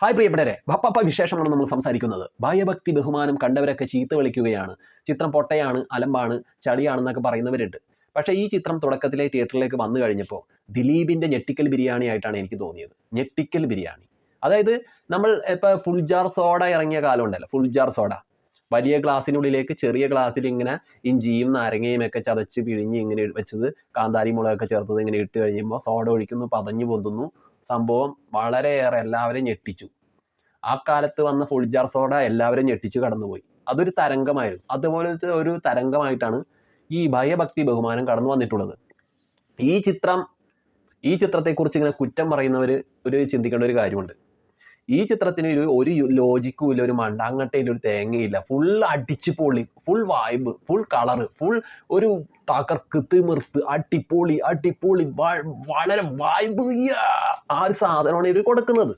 Hi പ്രിയപ്പെട്ടവരെ ഭപ്പപ്പ വിശേഷമാണ് നമ്മൾ സംസാരിക്കുന്നത്. ഭയഭക്തി ബഹുമാനം കണ്ടവരൊക്കെ ചീത്ത വിളിക്കുകയാണ്. ചിത്രം പൊട്ടയാണ് അലമ്പാണ് ചളിയാണെന്നൊക്കെ പറയുന്നവരുണ്ട്. പക്ഷേ ഈ ചിത്രം തുടക്കത്തിലെ തിയേറ്ററിലേക്ക് വന്നു കഴിഞ്ഞപ്പോൾ ദിലീപിന്റെ ഞെട്ടിക്കൽ ബിരിയാണി ആയിട്ടാണ് എനിക്ക് തോന്നിയത്. ഞെട്ടിക്കൽ ബിരിയാണി. അതായത് നമ്മൾ ഇപ്പോൾ ഫുൾ ജാർ സോഡ ഇറങ്ങിയ കാലം ഉണ്ടല്ലോ ഫുൾ ജാർ സോഡ വലിയ ഗ്ലാസ്സിനുള്ളിലേക്ക് ചെറിയ ഗ്ലാസ്സിൽ ഇങ്ങനെ ഇഞ്ചിയും നാരങ്ങയും ഒക്കെ ചതച്ച് പിഴിഞ്ഞ് ഇങ്ങനെ വെച്ചത് കാന്താരി മുളകൊക്കെ ചേർത്തത് ഇങ്ങനെ ഇട്ട് കഴിയുമ്പോൾ സോഡ ഒഴിക്കുന്നു പതഞ്ഞു പൊന്തുന്നു. സംഭവം വളരെയേറെ എല്ലാവരെയും ഞെട്ടിച്ചു. ആ കാലത്ത് വന്ന ഫുൾ ജാർ സോഡ എല്ലാവരെയും ഞെട്ടിച്ചു കടന്നുപോയി. അതൊരു തരംഗമായിരുന്നു. അതുപോലത്തെ ഒരു തരംഗമായിട്ടാണ് ഈ ഭയഭക്തി ബഹുമാനം കടന്നു വന്നിട്ടുള്ളത്. ഈ ചിത്രം ഈ ചിത്രത്തെക്കുറിച്ച് ഇങ്ങനെ കുറ്റം പറയുന്നവർ ഒരു ചിന്തിക്കേണ്ട ഒരു കാര്യമുണ്ട്. ഈ ചിത്രത്തിന് ഒരു ഒരു ലോജിക്കും ഇല്ല ഒരു മണ്ടാങ്ങട്ടയില്ല ഒരു തേങ്ങയില്ല. ഫുൾ അടിച്ചു പൊളി full vibe full colour full ഒരു തകർക്കത്ത് മിർത്ത് അടിപൊളി അടിപൊളി വളരെ വൈബ് ആ ഒരു സാധനമാണ് ഇവർ കൊടുക്കുന്നത്.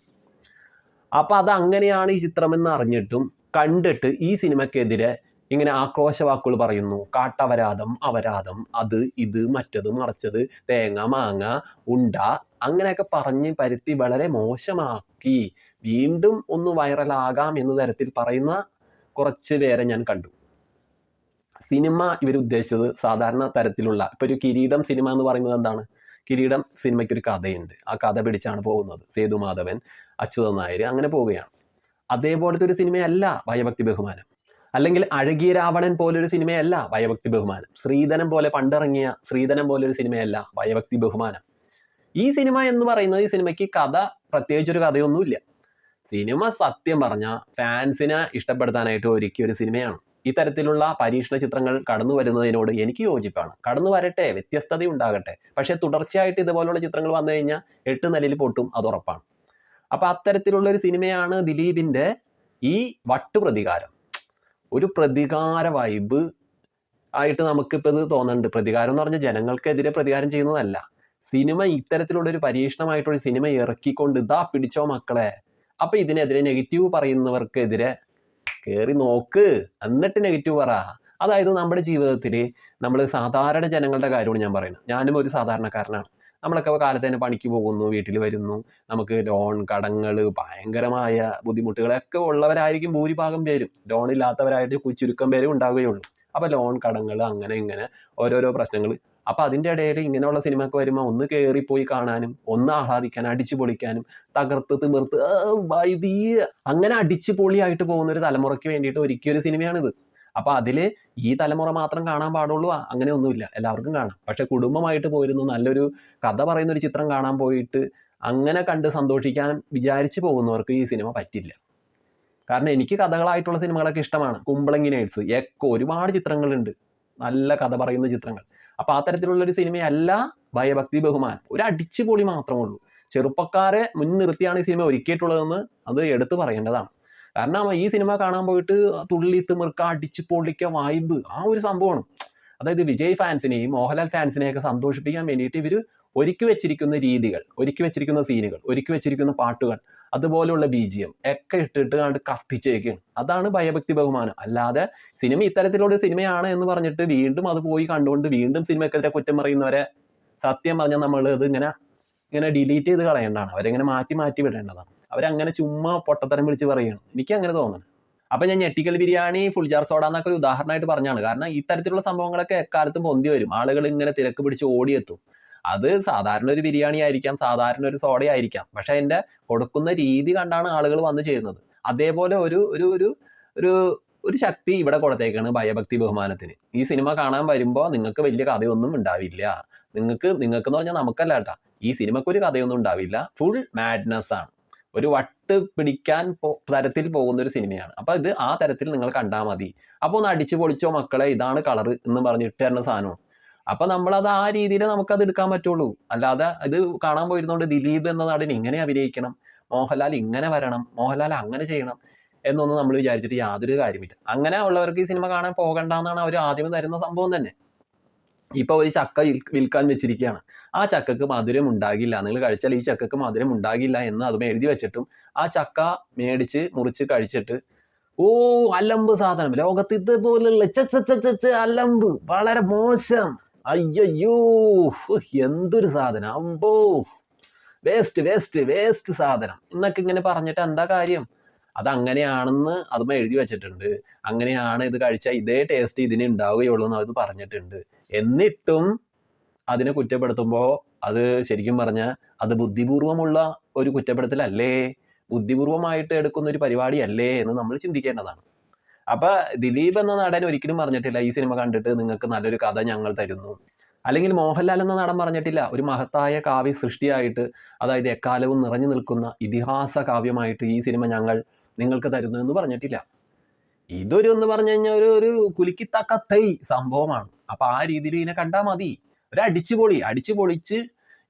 അപ്പൊ അത് അങ്ങനെയാണ് ഈ ചിത്രമെന്ന് അറിഞ്ഞിട്ടും കണ്ടിട്ട് ഈ സിനിമയ്ക്കെതിരെ ഇങ്ങനെ ആക്രോശ വാക്കുകൾ പറയുന്നു. കാട്ടവരാതം അവരാതം അത് ഇത് മറ്റത് മറിച്ചത് തേങ്ങ മാങ്ങ ഉണ്ട അങ്ങനെയൊക്കെ പറഞ്ഞ് പരുത്തി വളരെ മോശമാക്കി. വീണ്ടും ഒന്ന് വൈറലാകാം എന്ന തരത്തിൽ പറയുന്ന കുറച്ച് പേരെ ഞാൻ കണ്ടു. സിനിമ ഇവർ ഉദ്ദേശിച്ചത് സാധാരണ തരത്തിലുള്ള ഇപ്പൊ ഒരു കിരീടം സിനിമ എന്ന് പറയുന്നത് എന്താണ്? കിരീടം സിനിമയ്ക്ക് ഒരു കഥയുണ്ട്. ആ കഥ പിടിച്ചാണ് പോകുന്നത്. സേതുമാധവൻ അച്യുതൻ നായർ അങ്ങനെ പോവുകയാണ്. അതേപോലത്തെ ഒരു സിനിമയല്ല ഭയഭക്തി ബഹുമാനം. അല്ലെങ്കിൽ അഴകിയ രാവണൻ പോലൊരു സിനിമയല്ല ഭയഭക്തി ബഹുമാനം. ശ്രീധനം പോലെ പണ്ടിറങ്ങിയ ശ്രീധനം പോലൊരു സിനിമയല്ല ഭയഭക്തി ബഹുമാനം. ഈ സിനിമ എന്ന് പറയുന്നത് ഈ സിനിമയ്ക്ക് കഥ പ്രത്യേകിച്ചൊരു കഥയൊന്നുമില്ല. സിനിമ സത്യം പറഞ്ഞാൽ ഫാൻസിനെ ഇഷ്ടപ്പെടുത്താനായിട്ട് ഒരുക്കിയ ഒരു സിനിമയാണ്. ഇത്തരത്തിലുള്ള പരീക്ഷണ ചിത്രങ്ങൾ കടന്നു വരുന്നതിനോട് എനിക്ക് യോജിപ്പാണ്. കടന്നു വരട്ടെ വ്യത്യസ്തത ഉണ്ടാകട്ടെ പക്ഷേ തുടർച്ചയായിട്ട് ഇതുപോലുള്ള ചിത്രങ്ങൾ വന്നു കഴിഞ്ഞാൽ എട്ട് നിലയിൽ പൊട്ടും അത് ഉറപ്പാണ്. അപ്പൊ അത്തരത്തിലുള്ള ഒരു സിനിമയാണ് ദിലീപിന്റെ ഈ വട്ടുപ്രതികാരം. ഒരു പ്രതികാര വൈബ് ആയിട്ട് നമുക്കിപ്പോൾ ഇത് തോന്നുന്നുണ്ട്. പ്രതികാരം എന്ന് പറഞ്ഞാൽ ജനങ്ങൾക്കെതിരെ പ്രതികാരം ചെയ്യുന്നതല്ല. സിനിമ ഇത്തരത്തിലുള്ള ഒരു പരീക്ഷണമായിട്ടൊരു സിനിമ ഇറക്കിക്കൊണ്ട് ഇതാ പിടിച്ചോ മക്കളെ അപ്പൊ ഇതിനെതിരെ നെഗറ്റീവ് പറയുന്നവർക്കെതിരെ കയറി നോക്ക്. എന്നിട്ട് നെഗറ്റീവ് പറ. അതായത് നമ്മുടെ ജീവിതത്തിൽ നമ്മൾ സാധാരണ ജനങ്ങളുടെ കാര്യമാണ് ഞാൻ പറയുന്നത്. ഞാനും ഒരു സാധാരണക്കാരനാണ്. നമ്മളൊക്കെ കാലത്ത് തന്നെ പണിക്ക് പോകുന്നു വീട്ടിൽ വരുന്നു. നമുക്ക് ലോൺ കടങ്ങൾ ഭയങ്കരമായ ബുദ്ധിമുട്ടുകളൊക്കെ ഉള്ളവരായിരിക്കും ഭൂരിഭാഗം പേരും. ലോൺ ഇല്ലാത്തവരായിട്ട് ചുരുക്കം പേരും ഉണ്ടാവുകയുള്ളൂ. അപ്പോൾ ലോൺ കടങ്ങൾ അങ്ങനെ ഇങ്ങനെ ഓരോരോ പ്രശ്നങ്ങൾ അപ്പോൾ അതിന്റെ ഇടയിൽ ഇങ്ങനെയുള്ള സിനിമയൊക്കെ വരുമ്പോൾ ഒന്ന് പോയി കാണാനും ഒന്ന് ആഹ്ലാദിക്കാനും അടിച്ചു പൊളിക്കാനും തകർത്ത് തിമിർത്ത് ആ, വൈബീയ അങ്ങനെ അടിച്ചു പൊളിയായിട്ട് പോകുന്ന ഒരു തലമുറയ്ക്ക് വേണ്ടിയിട്ട് ഒരുക്കിയ ഒരു സിനിമയാണിത്. അപ്പോൾ അതിൽ ഈ തലമുറ മാത്രം കാണാൻ പാടുള്ളൂ അങ്ങനെ അങ്ങനെ ഒന്നുമില്ല. എല്ലാവർക്കും കാണാം. പക്ഷെ കുടുംബമായിട്ട് പോയിരുന്നു നല്ലൊരു കഥ പറയുന്ന ഒരു ചിത്രം കാണാൻ പോയിട്ട് അങ്ങനെ കണ്ട് സന്തോഷിക്കാൻ വിചാരിച്ചു പോകുന്നവർക്ക് ഈ സിനിമ പറ്റില്ല. കാരണം എനിക്ക് കഥകളായിട്ടുള്ള സിനിമകളൊക്കെ ഇഷ്ടമാണ്. കുമ്പളങ്ങി നൈറ്റ്സ് എക്കോ ഒരുപാട് ചിത്രങ്ങളുണ്ട്. നല്ല കഥ പറയുന്ന ചിത്രങ്ങൾ. അപ്പോൾ ഒരു സിനിമയല്ല ഭയഭക്തി ബഹുമാൻ. ഒരു അടിച്ചുപൊളി മാത്രമേ ഉള്ളൂ. ചെറുപ്പക്കാരെ മുൻനിർത്തിയാണ് ഈ സിനിമ ഒരുക്കിയിട്ടുള്ളതെന്ന് അത് എടുത്തു പറയേണ്ടതാണ്. കാരണം ഈ സിനിമ കാണാൻ പോയിട്ട് തുള്ളി തിമിർക്ക അടിച്ചു പൊള്ളിക്ക ആ ഒരു സംഭവമാണ്. അതായത് വിജയ് ഫാൻസിനെയും മോഹൻലാൽ ഫാൻസിനെയൊക്കെ സന്തോഷിപ്പിക്കാൻ വേണ്ടിയിട്ട് ഇവർ ഒരുക്കി വെച്ചിരിക്കുന്ന രീതികൾ ഒരുക്കി വെച്ചിരിക്കുന്ന സീനുകൾ ഒരുക്കി വെച്ചിരിക്കുന്ന പാട്ടുകൾ അതുപോലെയുള്ള ബി ജി എം ഒക്കെ ഇട്ടിട്ട് കണ്ട് കത്തിച്ചേക്കാണ്. അതാണ് ഭയഭക്തി ബഹുമാനം. അല്ലാതെ സിനിമ ഇത്തരത്തിലുള്ള സിനിമയാണ് എന്ന് പറഞ്ഞിട്ട് വീണ്ടും അത് പോയി കണ്ടുകൊണ്ട് വീണ്ടും സിനിമക്കെതിരെ കുറ്റം പറയുന്നവരെ സത്യം പറഞ്ഞാൽ നമ്മൾ ഇത് ഇങ്ങനെ ഇങ്ങനെ ഡിലീറ്റ് ചെയ്ത് കളയേണ്ടതാണ്. അവരെങ്ങനെ മാറ്റി മാറ്റി വിടേണ്ടതാണ്. അവരങ്ങനെ ചുമ്മാ പൊട്ടത്തരം വിളിച്ച് പറയുകയാണ് എനിക്ക് അങ്ങനെ തോന്നുന്നു. അപ്പൊ ഞാൻ ഞെട്ടിക്കൽ ബിരിയാണി ഫുൾ ജാർ സോഡ എന്നൊക്കെ ഒരു ഉദാഹരണമായിട്ട് പറഞ്ഞാണ്. കാരണം ഇത്തരത്തിലുള്ള സംഭവങ്ങളൊക്കെ എക്കാലത്തും പൊന്തി വരും. ആളുകൾ ഇങ്ങനെ തിരക്ക് പിടിച്ച് ഓടിയെത്തും. അത് സാധാരണ ഒരു ബിരിയാണി ആയിരിക്കാം സാധാരണ ഒരു സോഡ ആയിരിക്കാം. പക്ഷെ അതിന്റെ കൊടുക്കുന്ന രീതി കണ്ടാണ് ആളുകൾ വന്നു ചേരുന്നത്. അതേപോലെ ഒരു ഒരു ഒരു ഒരു ഒരു ശക്തി ഇവിടെ കൊടുത്തേക്കാണ് ഭയഭക്തി ബഹുമാനത്തിന്. ഈ സിനിമ കാണാൻ വരുമ്പോൾ നിങ്ങൾക്ക് വലിയ കഥയൊന്നും ഉണ്ടാവില്ല. നിങ്ങൾക്ക് നിങ്ങൾക്ക് എന്ന് പറഞ്ഞാൽ നമുക്കല്ല കേട്ടാ. ഈ സിനിമക്ക് ഒരു കഥയൊന്നും ഉണ്ടാവില്ല. ഫുൾ മാഡ്നസ് ആണ്. ഒരു വട്ട് പിടിക്കാൻ തരത്തിൽ പോകുന്ന ഒരു സിനിമയാണ്. അപ്പൊ ഇത് ആ തരത്തിൽ നിങ്ങൾ കണ്ടാൽ മതി. അപ്പൊ ഒന്ന് അടിച്ചു പൊളിച്ചോ മക്കളെ ഇതാണ് കളർ എന്ന് പറഞ്ഞിട്ട് തരുന്ന സാധനമാണ്. അപ്പൊ നമ്മളത് ആ രീതിയിൽ നമുക്കത് എടുക്കാൻ പറ്റുള്ളൂ. അല്ലാതെ ഇത് കാണാൻ പോയിരുന്നോണ്ട് ദിലീപ് എന്ന നടൻ ഇങ്ങനെ അഭിനയിക്കണം മോഹൻലാൽ ഇങ്ങനെ വരണം മോഹൻലാൽ അങ്ങനെ ചെയ്യണം എന്നൊന്നും നമ്മൾ വിചാരിച്ചിട്ട് യാതൊരു കാര്യമില്ല. അങ്ങനെ ഉള്ളവർക്ക് ഈ സിനിമ കാണാൻ പോകണ്ടെന്നാണ് അവർ ആദ്യം തരുന്ന സംഭവം തന്നെ. ഇപ്പൊ ഒരു ചക്ക വിൽക്കാൻ വെച്ചിരിക്കുകയാണ് ആ ചക്കക്ക് മധുരം ഉണ്ടാകില്ല. നിങ്ങൾ കഴിച്ചാൽ ഈ ചക്കക്ക് മധുരം ഉണ്ടാകില്ല എന്ന് അതും എഴുതി വെച്ചിട്ടും ആ ചക്ക മേടിച്ച് മുറിച്ച് കഴിച്ചിട്ട് ഓ അലമ്പ് സാധനം. ലോകത്ത് ഇതുപോലുള്ള അലമ്പ്. വളരെ മോശം. അയ്യോ എന്തൊരു സാധനം. അമ്പോ. വേസ്റ്റ് വേസ്റ്റ് വേസ്റ്റ് സാധനം. എന്നൊക്കെ ഇങ്ങനെ പറഞ്ഞിട്ട് എന്താ കാര്യം? അത് അങ്ങനെയാണെന്ന് അതുമ്മ എഴുതി വെച്ചിട്ടുണ്ട്. അങ്ങനെയാണ് ഇത് കഴിച്ചാൽ ഇതേ ടേസ്റ്റ് ഇതിന് ഉണ്ടാവുകയുള്ളൂ എന്ന് അത് പറഞ്ഞിട്ടുണ്ട്. എന്നിട്ടും അതിനെ കുറ്റപ്പെടുത്തുമ്പോൾ അത് ശരിക്കും പറഞ്ഞാൽ അത് ബുദ്ധിപൂർവമുള്ള ഒരു കുറ്റപ്പെടുത്തലല്ലേ? ബുദ്ധിപൂർവമായിട്ട് എടുക്കുന്ന ഒരു പരിപാടിയല്ലേ എന്ന് നമ്മൾ ചിന്തിക്കേണ്ടതാണ്. അപ്പൊ ദിലീപ് എന്ന നടൻ ഒരിക്കലും പറഞ്ഞിട്ടില്ല ഈ സിനിമ കണ്ടിട്ട് നിങ്ങൾക്ക് നല്ലൊരു കഥ ഞങ്ങൾ തരുന്നു. അല്ലെങ്കിൽ മോഹൻലാൽ എന്ന നടൻ പറഞ്ഞിട്ടില്ല ഒരു മഹത്തായ കാവ്യ സൃഷ്ടിയായിട്ട് അതായത് എക്കാലവും നിറഞ്ഞു നിൽക്കുന്ന ഇതിഹാസ കാവ്യമായിട്ട് ഈ സിനിമ ഞങ്ങൾ നിങ്ങൾക്ക് തരുന്നു എന്ന് പറഞ്ഞിട്ടില്ല. ഇതൊരു എന്ന് പറഞ്ഞു കഴിഞ്ഞാൽ ഒരു ഒരു കുലുക്കിത്തക്കത്തൈ സംഭവമാണ്. അപ്പൊ ആ രീതിയിൽ ഇതിനെ കണ്ടാൽ മതി. ഒരു അടിച്ചുപൊളി അടിച്ചു പൊളിച്ച്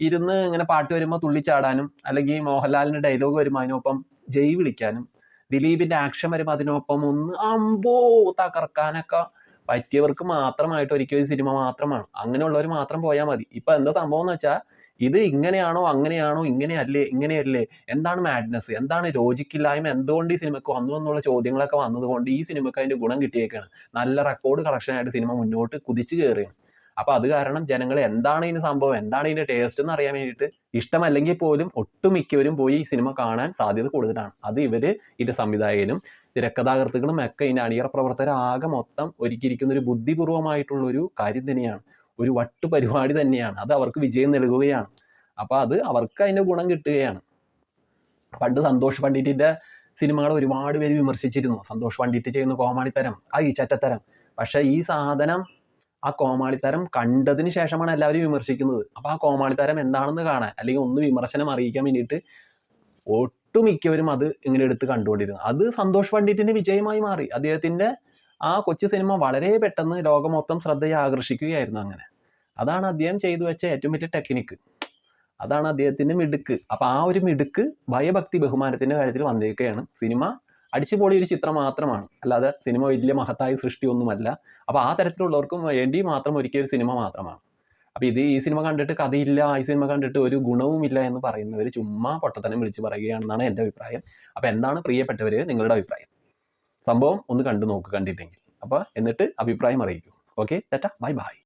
ഇരുന്ന് ഇങ്ങനെ പാട്ട് വരുമ്പോൾ തുള്ളിച്ചാടാനും അല്ലെങ്കിൽ മോഹൻലാലിന്റെ ഡയലോഗ് വരുമ്പോൾ അതിനൊപ്പം ജയ് വിളിക്കാനും ദിലീപിന്റെ ആക്ഷൻ വരുമ്പോൾ അതിനൊപ്പം ഒന്ന് അമ്പോ തകർക്കാനൊക്കെ പറ്റിയവർക്ക് മാത്രമായിട്ട് ഒരിക്കലും സിനിമ മാത്രമാണ് അങ്ങനെയുള്ളവർ മാത്രം പോയാൽ മതി. ഇപ്പൊ എന്താ സംഭവം എന്ന് വെച്ചാൽ ഇത് ഇങ്ങനെയാണോ അങ്ങനെയാണോ ഇങ്ങനെയല്ലേ ഇങ്ങനെയല്ലേ എന്താണ് മാഡ്നസ് എന്താണ് ലോജിക്കില്ലായ്മ എന്തുകൊണ്ട് ഈ സിനിമയ്ക്ക് വന്നു എന്നുള്ള ചോദ്യങ്ങളൊക്കെ വന്നതുകൊണ്ട് ഈ സിനിമയ്ക്ക് അതിന്റെ ഗുണം കിട്ടിയേക്കാണ്. നല്ല റെക്കോർഡ് കളക്ഷൻ ആയിട്ട് സിനിമ മുന്നോട്ട് കുതിച്ചു കയറുകയാണ് അപ്പൊ അത് കാരണം ജനങ്ങൾ എന്താണ് ഇതിന് സംഭവം? എന്താണ് ഇതിന്റെ ടേസ്റ്റ് എന്ന് അറിയാൻ വേണ്ടിയിട്ട് ഇഷ്ടമല്ലെങ്കിൽ പോലും ഒട്ടുമിക്കവരും പോയി ഈ സിനിമ കാണാൻ സാധ്യത കൂടുതലാണ്. അത് ഇവർ ഇതിന്റെ സംവിധായകനും തിരക്കഥാകൃത്തുക്കളും ഒക്കെ ഇതിന്റെ അണിയറ പ്രവർത്തകർ ആകെ മൊത്തം ഒരുക്കിയിരിക്കുന്ന ഒരു ബുദ്ധിപൂർവമായിട്ടുള്ള ഒരു കാര്യം തന്നെയാണ്. ഒരു വട്ടു പരിപാടി തന്നെയാണ്. അത് അവർക്ക് വിജയം നൽകുകയാണ്. അപ്പൊ അത് അവർക്ക് അതിന്റെ ഗുണം കിട്ടുകയാണ്. പണ്ട് സന്തോഷ് പണ്ഡിറ്റിന്റെ സിനിമകൾ ഒരുപാട് പേര് വിമർശിച്ചിരുന്നു. സന്തോഷ് പണ്ഡിറ്റ് ചെയ്യുന്ന കോമാളിത്തരം ആ ഈ ചറ്റത്തരം. പക്ഷെ ഈ സാധനം ആ കോമാളിത്തരം കണ്ടതിന് ശേഷമാണ് എല്ലാവരും വിമർശിക്കുന്നത്. അപ്പൊ ആ കോമാളിത്തരം എന്താണെന്ന് കാണാൻ അല്ലെങ്കിൽ ഒന്ന് വിമർശനം അറിയിക്കാൻ വേണ്ടിയിട്ട് ഒട്ടുമിക്കവരും അത് ഇങ്ങനെ എടുത്ത് കണ്ടുകൊണ്ടിരുന്നു അത് സന്തോഷ് പണ്ഡിറ്റിന്റെ വിജയമായി മാറി. അദ്ദേഹത്തിന്റെ ആ കൊച്ചു സിനിമ വളരെ പെട്ടെന്ന് ലോകം മൊത്തം ശ്രദ്ധയെ ആകർഷിക്കുകയായിരുന്നു അങ്ങനെ. അതാണ് അദ്ദേഹം ചെയ്തു വെച്ച ഏറ്റവും വലിയ ടെക്നിക്ക് അതാണ് അദ്ദേഹത്തിന്റെ മിടുക്ക്. അപ്പൊ ആ ഒരു മിടുക്ക് ഭയഭക്തി ബഹുമാനത്തിന്റെ കാര്യത്തിൽ വന്നേക്കുകയാണ് സിനിമ അടിച്ചുപൊളി ഒരു ചിത്രം മാത്രമാണ്. അല്ലാതെ സിനിമ വലിയ മഹത്തായ സൃഷ്ടിയൊന്നുമല്ല. അപ്പൊ ആ തരത്തിലുള്ളവർക്കും വേണ്ടി മാത്രം ഒരുക്കിയ ഒരു സിനിമ മാത്രമാണ്. അപ്പൊ ഇത് ഈ സിനിമ കണ്ടിട്ട് കഥയില്ല ഈ സിനിമ കണ്ടിട്ട് ഒരു ഗുണവുമില്ല എന്ന് പറയുന്നവർ ചുമ്മാ പൊട്ടത്തനം വിളിച്ച് പറയുകയാണെന്നാണ് എന്റെ അഭിപ്രായം. അപ്പൊ എന്താണ് പ്രിയപ്പെട്ടവര് നിങ്ങളുടെ അഭിപ്രായം? സംഭവം ഒന്ന് കണ്ടു നോക്ക് കണ്ടിട്ടെങ്കിൽ അപ്പൊ എന്നിട്ട് അഭിപ്രായം അറിയിക്കും. Okay tata bye bye.